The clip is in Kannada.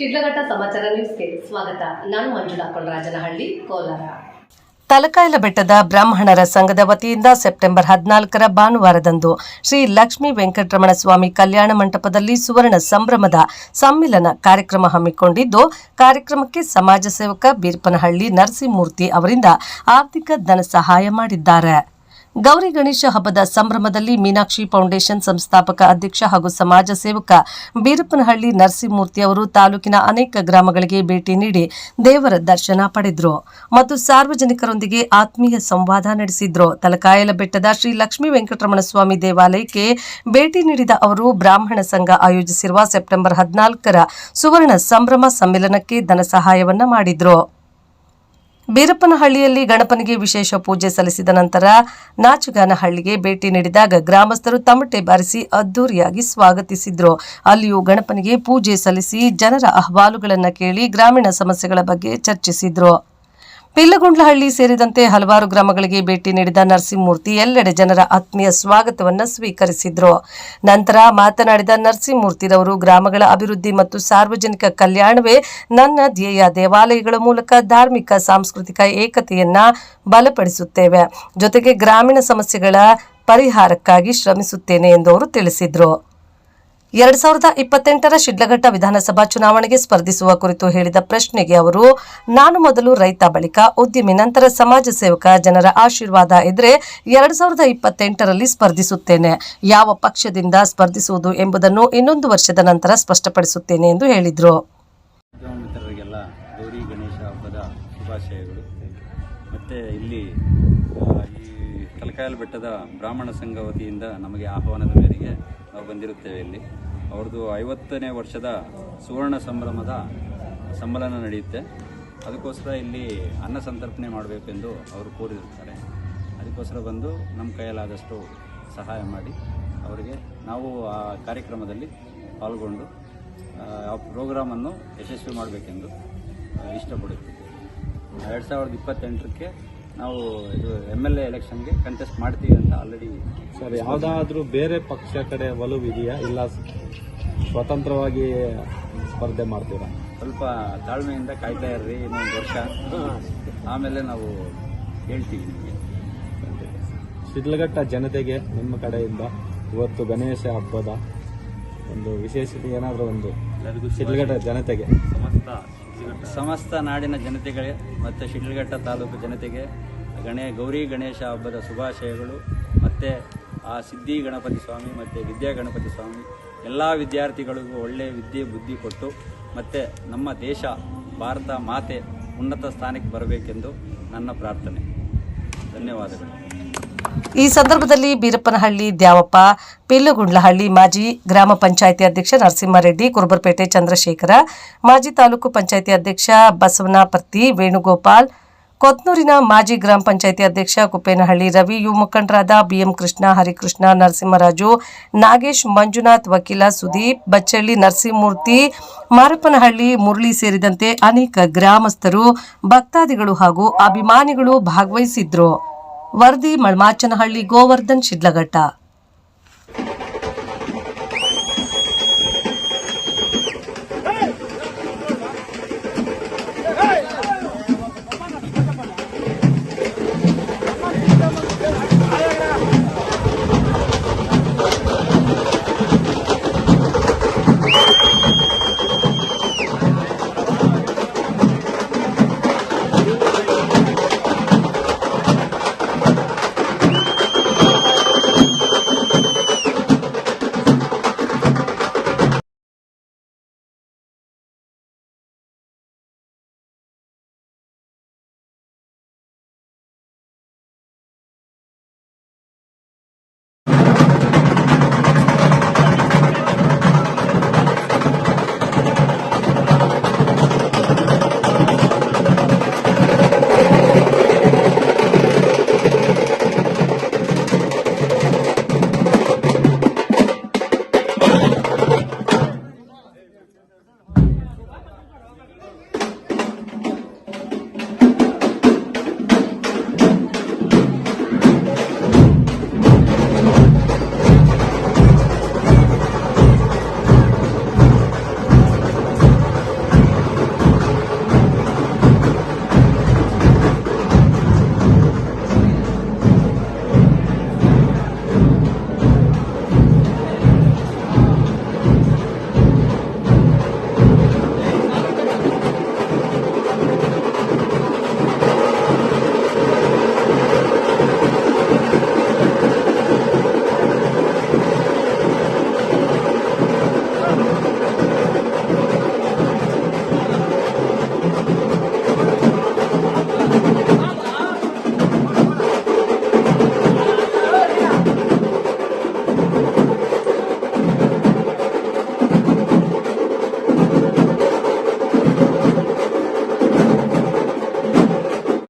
ಶಿಡ್ಲಘಟ್ಟ ಸಮಾಚಾರ ನ್ಯೂಸ್ಗೆ ಸ್ವಾಗತ. ನಾನು ಮಂಜುಳಾ ಕೊಂಡರಾಜನಹಳ್ಳಿ ಕೋಲಾರ. ತಲಕಾಯಲ ಬೆಟ್ಟದ ಬ್ರಾಹ್ಮಣರ ಸಂಘದ ವತಿಯಿಂದ ಸೆಪ್ಟೆಂಬರ್ ಹದಿನಾಲ್ಕರ ಭಾನುವಾರದಂದು ಶ್ರೀ ಲಕ್ಷ್ಮೀ ವೆಂಕಟರಮಣ ಸ್ವಾಮಿ ಕಲ್ಯಾಣ ಮಂಟಪದಲ್ಲಿ ಸುವರ್ಣ ಸಂಭ್ರಮದ ಸಮ್ಮಿಲನ ಕಾರ್ಯಕ್ರಮ ಹಮ್ಮಿಕೊಂಡಿದ್ದು, ಕಾರ್ಯಕ್ರಮಕ್ಕೆ ಸಮಾಜ ಸೇವಕ ಬೀರ್ಪನಹಳ್ಳಿ ನರಸಿಂಹಮೂರ್ತಿ ಅವರಿಂದ ಆರ್ಥಿಕ ಧನ ಸಹಾಯ ಮಾಡಿದ್ದಾರೆ. ಗೌರಿ ಗಣೇಶ ಹಬ್ಬದ ಸಂಭ್ರಮದಲ್ಲಿ ಮೀನಾಕ್ಷಿ ಫೌಂಡೇಶನ್ ಸಂಸ್ಥಾಪಕ ಅಧ್ಯಕ್ಷ ಹಾಗೂ ಸಮಾಜ ಸೇವಕ ಬೀರಪ್ಪನಹಳ್ಳಿ ನರಸಿಂಹಮೂರ್ತಿ ಅವರು ತಾಲೂಕಿನ ಅನೇಕ ಗ್ರಾಮಗಳಿಗೆ ಭೇಟಿ ನೀಡಿ ದೇವರ ದರ್ಶನ ಪಡೆದ್ರು. ಮತ್ತು ಸಾರ್ವಜನಿಕರೊಂದಿಗೆ ಆತ್ಮೀಯ ಸಂವಾದ ನಡೆಸಿದ್ರು. ತಲಕಾಯಲ ಬೆಟ್ಟದ ಶ್ರೀ ಲಕ್ಷ್ಮೀ ವೆಂಕಟರಮಣ ಸ್ವಾಮಿ ದೇವಾಲಯಕ್ಕೆ ಭೇಟಿ ನೀಡಿದ ಅವರು, ಬ್ರಾಹ್ಮಣ ಸಂಘ ಆಯೋಜಿಸಿರುವ ಸೆಪ್ಟೆಂಬರ್ ಹದಿನಾಲ್ಕರ ಸುವರ್ಣ ಸಂಭ್ರಮ ಸಮ್ಮೇಳನಕ್ಕೆ ಧನ ಸಹಾಯವನ್ನು ಮಾಡಿದ್ರು. ಬೀರಪ್ಪನಹಳ್ಳಿಯಲ್ಲಿ ಗಣಪನಿಗೆ ವಿಶೇಷ ಪೂಜೆ ಸಲ್ಲಿಸಿದ ನಂತರ ನಾಚುಗಾನಹಳ್ಳಿಗೆ ಭೇಟಿ ನೀಡಿದಾಗ ಗ್ರಾಮಸ್ಥರು ತಮಟೆ ಬಾರಿಸಿ ಅದ್ದೂರಿಯಾಗಿ ಸ್ವಾಗತಿಸಿದ್ರು. ಅಲ್ಲಿಯೂ ಗಣಪನಿಗೆ ಪೂಜೆ ಸಲ್ಲಿಸಿ ಜನರ ಅಹವಾಲುಗಳನ್ನು ಕೇಳಿ ಗ್ರಾಮೀಣ ಸಮಸ್ಯೆಗಳ ಬಗ್ಗೆ ಚರ್ಚಿಸಿದ್ರು. ಪಿಲ್ಲಗುಂಡ್ಲಹಳ್ಳಿ ಸೇರಿದಂತೆ ಹಲವಾರು ಗ್ರಾಮಗಳಿಗೆ ಭೇಟಿ ನೀಡಿದ ನರಸಿಂಹಮೂರ್ತಿ, ಎಲ್ಲೆಡೆ ಜನರ ಆತ್ಮೀಯ ಸ್ವಾಗತವನ್ನು ಸ್ವೀಕರಿಸಿದ್ರು. ನಂತರ ಮಾತನಾಡಿದ ನರಸಿಂಹಮೂರ್ತಿರವರು, ಗ್ರಾಮಗಳ ಅಭಿವೃದ್ಧಿ ಮತ್ತು ಸಾರ್ವಜನಿಕ ಕಲ್ಯಾಣವೇ ನನ್ನ ಧ್ಯೇಯ. ದೇವಾಲಯಗಳ ಮೂಲಕ ಧಾರ್ಮಿಕ, ಸಾಂಸ್ಕೃತಿಕ ಏಕತೆಯನ್ನ ಬಲಪಡಿಸುತ್ತೇವೆ. ಜೊತೆಗೆ ಗ್ರಾಮೀಣ ಸಮಸ್ಯೆಗಳ ಪರಿಹಾರಕ್ಕಾಗಿ ಶ್ರಮಿಸುತ್ತೇನೆ ಎಂದು ಅವರು ತಿಳಿಸಿದರು. ಎರಡ್ ಸಾವಿರದ ಇಪ್ಪತ್ತೆಂಟರ ಶಿಡ್ಲಘಟ್ಟ ವಿಧಾನಸಭಾ ಚುನಾವಣೆಗೆ ಸ್ಪರ್ಧಿಸುವ ಕುರಿತು ಹೇಳಿದ ಪ್ರಶ್ನೆಗೆ ಅವರು, ನಾನು ಮೊದಲು ರೈತ ಬಳಿಕ, ಉದ್ಯಮಿ, ನಂತರ ಸಮಾಜ ಸೇವಕ, ಜನರ ಆಶೀರ್ವಾದ ಇದ್ರೆ ಎರಡ್ ಸಾವಿರದ ಇಪ್ಪತ್ತೆಂಟರಲ್ಲಿ ಸ್ಪರ್ಧಿಸುತ್ತೇನೆ. ಯಾವ ಪಕ್ಷದಿಂದ ಸ್ಪರ್ಧಿಸುವುದು ಎಂಬುದನ್ನು ಇನ್ನೊಂದು ವರ್ಷದ ನಂತರ ಸ್ಪಷ್ಟಪಡಿಸುತ್ತೇನೆ ಎಂದು ಹೇಳಿದರು. ತಲಕಾಯಲ ಬೆಟ್ಟದ ಬ್ರಾಹ್ಮಣ ಸಂಘ ವತಿಯಿಂದ ನಮಗೆ ಆಹ್ವಾನದ ಮೇರೆಗೆ ನಾವು ಬಂದಿರುತ್ತೇವೆ ಇಲ್ಲಿ. ಅವ್ರದ್ದು ಐವತ್ತನೇ ವರ್ಷದ ಸುವರ್ಣ ಸಂಭ್ರಮದ ಸಮ್ಮೇಳನ ನಡೆಯುತ್ತೆ. ಅದಕ್ಕೋಸ್ಕರ ಇಲ್ಲಿ ಅನ್ನ ಸಂತರ್ಪಣೆ ಮಾಡಬೇಕೆಂದು ಅವರು ಕೋರಿರುತ್ತಾರೆ. ಅದಕ್ಕೋಸ್ಕರ ಬಂದು ನಮ್ಮ ಕೈಯಲ್ಲಾದಷ್ಟು ಸಹಾಯ ಮಾಡಿ ಅವರಿಗೆ ನಾವು ಆ ಕಾರ್ಯಕ್ರಮದಲ್ಲಿ ಪಾಲ್ಗೊಂಡು ಆ, ಪ್ರೋಗ್ರಾಮನ್ನು ಯಶಸ್ವಿ ಮಾಡಬೇಕೆಂದು ಇಷ್ಟಪಡುತ್ತಿದ್ದೇವೆ ಎರಡು ಸಾವಿರದ ಇಪ್ಪತ್ತೆಂಟಕ್ಕೆ ನಾವು ಇದು ಎಂ ಎಲ್ ಎ ಎಲೆಕ್ಷನ್ಗೆ ಕಂಟೆಸ್ಟ್ ಮಾಡ್ತೀವಿ ಅಂತ ಆಲ್ರೆಡಿ ಸರ್ ಯಾವುದಾದ್ರೂ ಬೇರೆ ಪಕ್ಷ ಕಡೆ ಒಲವು ಇದೆಯಾ? ಇಲ್ಲ ಸ್ವತಂತ್ರವಾಗಿ ಸ್ಪರ್ಧೆ ಮಾಡ್ತೀರಾ? ಸ್ವಲ್ಪ ತಾಳ್ಮೆಯಿಂದ ಕಾಯ್ತಾ ಇರ್ರಿ ಇನ್ನೊಂದು ವರ್ಷ. ಆಮೇಲೆ ನಾವು ಹೇಳ್ತೀವಿ ನಿಮಗೆ. ಶಿಡ್ಲಘಟ್ಟ ಜನತೆಗೆ ನಿಮ್ಮ ಕಡೆಯಿಂದ ಇವತ್ತು ಗಣೇಶ ಹಬ್ಬದ ಒಂದು ವಿಶೇಷತೆ ಏನಾದರೂ ಒಂದು ಶಿಡ್ಲಘಟ್ಟ ಜನತೆಗೆ. ಸಮಸ್ತ ನಾಡಿನ ಜನತೆಗಳೇ ಮತ್ತು ಶಿಡ್ಲಘಟ್ಟ ತಾಲೂಕು ಜನತೆಗೆ ಗಣೇ ಗೌರಿ ಗಣೇಶ ಹಬ್ಬದ ಶುಭಾಶಯಗಳು. ಮತ್ತು ಆ ಸಿದ್ಧಿ ಗಣಪತಿ ಸ್ವಾಮಿ ಮತ್ತು ವಿದ್ಯಾ ಗಣಪತಿ ಸ್ವಾಮಿ ಎಲ್ಲ ವಿದ್ಯಾರ್ಥಿಗಳಿಗೂ ಒಳ್ಳೆಯ ವಿದ್ಯೆ, ಬುದ್ಧಿ ಕೊಟ್ಟು ಮತ್ತು ನಮ್ಮ ದೇಶ, ಭಾರತ ಮಾತೆ ಉನ್ನತ ಸ್ಥಾನಕ್ಕೆ ಬರಬೇಕೆಂದು ನನ್ನ ಪ್ರಾರ್ಥನೆ. ಧನ್ಯವಾದಗಳು. ಈ ಸಂದರ್ಭದಲ್ಲಿ ಬೀರಪ್ಪನಹಳ್ಳಿ ದ್ಯಾವಪ್ಪ, ಪಿಲ್ಲುಗುಂಡ್ಲಹಳ್ಳಿ ಮಾಜಿ ಗ್ರಾಮ ಪಂಚಾಯಿತಿ ಅಧ್ಯಕ್ಷ ನರಸಿಂಹಾರೆಡ್ಡಿ, ಕುರುಬರಪೇಟೆ ಚಂದ್ರಶೇಖರ, ಮಾಜಿ ತಾಲೂಕು ಪಂಚಾಯಿತಿ ಅಧ್ಯಕ್ಷ ಬಸವನಪರ್ತಿ ವೇಣುಗೋಪಾಲ್ ಕೊತ್ನೂರಿನ ಮಾಜಿ ಗ್ರಾಮ ಪಂಚಾಯಿತಿ ಅಧ್ಯಕ್ಷ ಕುಪ್ಪೇನಹಳ್ಳಿ ರವಿ, ಯು ಮುಖಂಡರಾದ ಬಿಎಂ ಕೃಷ್ಣ, ಹರಿಕೃಷ್ಣ, ನರಸಿಂಹರಾಜು, ನಾಗೇಶ್, ಮಂಜುನಾಥ್, ವಕೀಲ ಸುದೀಪ್, ಬಚ್ಚಳ್ಳಿ, ನರಸಿಂಹಮೂರ್ತಿ, ಮಾರಪ್ಪನಹಳ್ಳಿ, ಮುರಳಿ ಸೇರಿದಂತೆ ಅನೇಕ ಗ್ರಾಮಸ್ಥರು, ಭಕ್ತಾದಿಗಳು ಹಾಗೂ ಅಭಿಮಾನಿಗಳು ಭಾಗವಹಿಸಿದ್ರು. ವರದಿ ಮಳ್ಮಾಚನಹಳ್ಳಿ, ಗೋವರ್ಧನ್, ಶಿಡ್ಲಘಟ್ಟ.